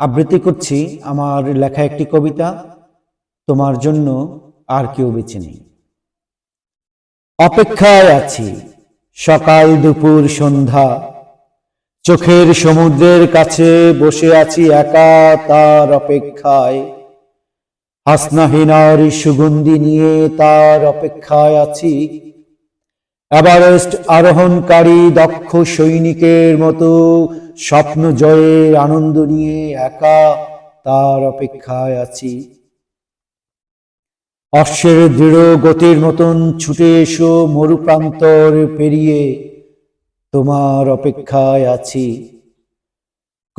আবৃত্তি করছি আমার লেখা একটি কবিতা, তোমার জন্য আর কেউ বেঁচে নেই। অপেক্ষায় আছি, সকাল দুপুর সন্ধ্যা, চোখের সমুদ্রের কাছে বসে আছি একা তার অপেক্ষায়। হাসনাহীনার সুগন্ধি নিয়ে তার অপেক্ষায় আছি এভারেস্ট আরোহণকারী দক্ষ সৈনিকের মতো স্বপ্ন জয়ের আনন্দ নিয়ে একা তার অপেক্ষায় আছি। অশ্বের দৃঢ় গতির মতন ছুটে এসো মরুপ্রান্তর পেরিয়ে তোমার অপেক্ষায় আছি।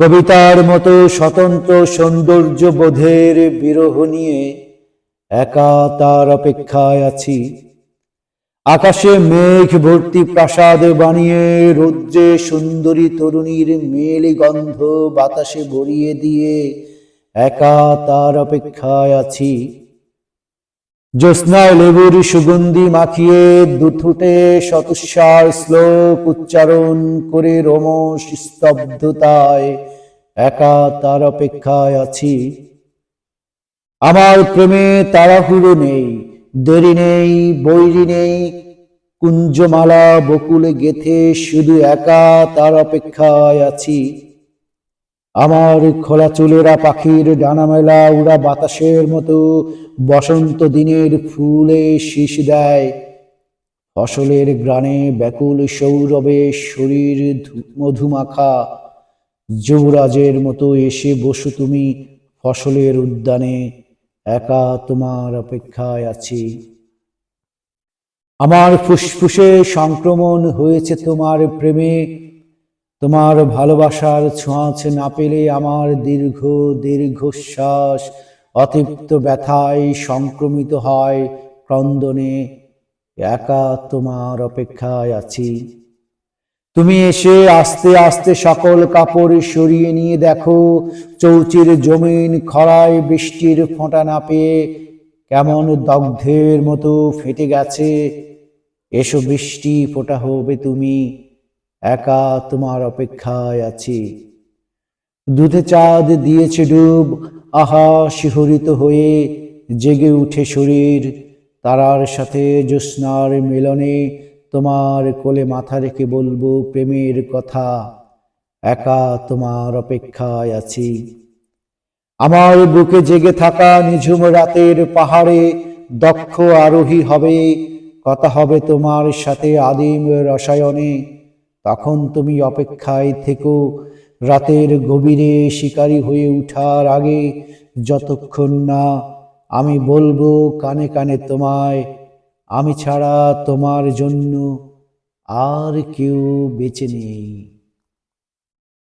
কবিতার মতো স্বতন্ত্র সৌন্দর্য বোধের বিরহ নিয়ে একা তার অপেক্ষায় আছি। আকাশে মেঘ ভর্তি প্রাসাদ বানিয়ে রৌদ্রে সুন্দরী তরুণীর মেলি গন্ধ বাতাসে ভরিয়ে দিয়ে একা তার অপেক্ষায় আছি। জ্যোৎস্নায় লেবুর সুগন্ধি মাখিয়ে দুঠুটে শতস্বার শ্লোক উচ্চারণ করে রমস স্তব্ধতায় একা তার অপেক্ষায় আছি। আমার প্রেমে তাড়াহুড়ো নেই, দেরি নেই, বৈরি নেই কুঞ্জমালা বকুলে গেথে শুধু একা তার অপেক্ষায় আছি। আমার খোলা চুলেরা পাখির ডানা মেলা উড়া বাতাসের মতো বসন্ত দিনের ফুলে শীষ দেয়। ফসলের গ্রানে ব্যাকুল সৌরভে শরীর মধুমাখা। যুবরাজের মতো এসে বসো তুমি ফসলের উদ্যানে, একা তোমার অপেক্ষায় আছি। আমার ফুসফুসে সংক্রমণ হয়েছে তোমার প্রেমে। তোমার ভালোবাসার ছোঁয়াচে না পেলে আমার দীর্ঘ, দীর্ঘশ্বাস অতৃপ্ত ব্যথায় সংক্রমিত হয় ক্রন্দনে। একা তোমার অপেক্ষায় আছি। তুমি এসে আস্তে আস্তে সকল কাপড় সরিয়ে নিয়ে দেখো, চৌচির জমিন খরায় বৃষ্টির ফোঁটা না পেয়ে কেমন দগ্ধের মতো ফেটে গেছে। এসো বৃষ্টি ফোটা হবে তুমি, একা তোমার অপেক্ষায় আছি। দুধে চাঁদ দিয়েছে ডুব, আহা শিহরিত হয়ে জেগে উঠে শরীর। তারার সাথে জ্যোৎস্নার মিলনে তোমার কোলে মাথা রেখে বলব প্রেমের কথা, একা তোমার অপেক্ষায় আছি। আমার বুকে জেগে থাকা নিঝুম রাতের পাহাড়ে দক্ষ আরোহী হবে। কথা হবে তোমার সাথে আদিম রসায়নে। তখন তুমি অপেক্ষায় থেকো। রাতের গভীরে শিকারী হয়ে উঠার আগে যতক্ষণ না আমি বলব কানে কানে তোমায়, আমি ছাড়া তোমার জন্য আর কেউ বেঁচে নেই।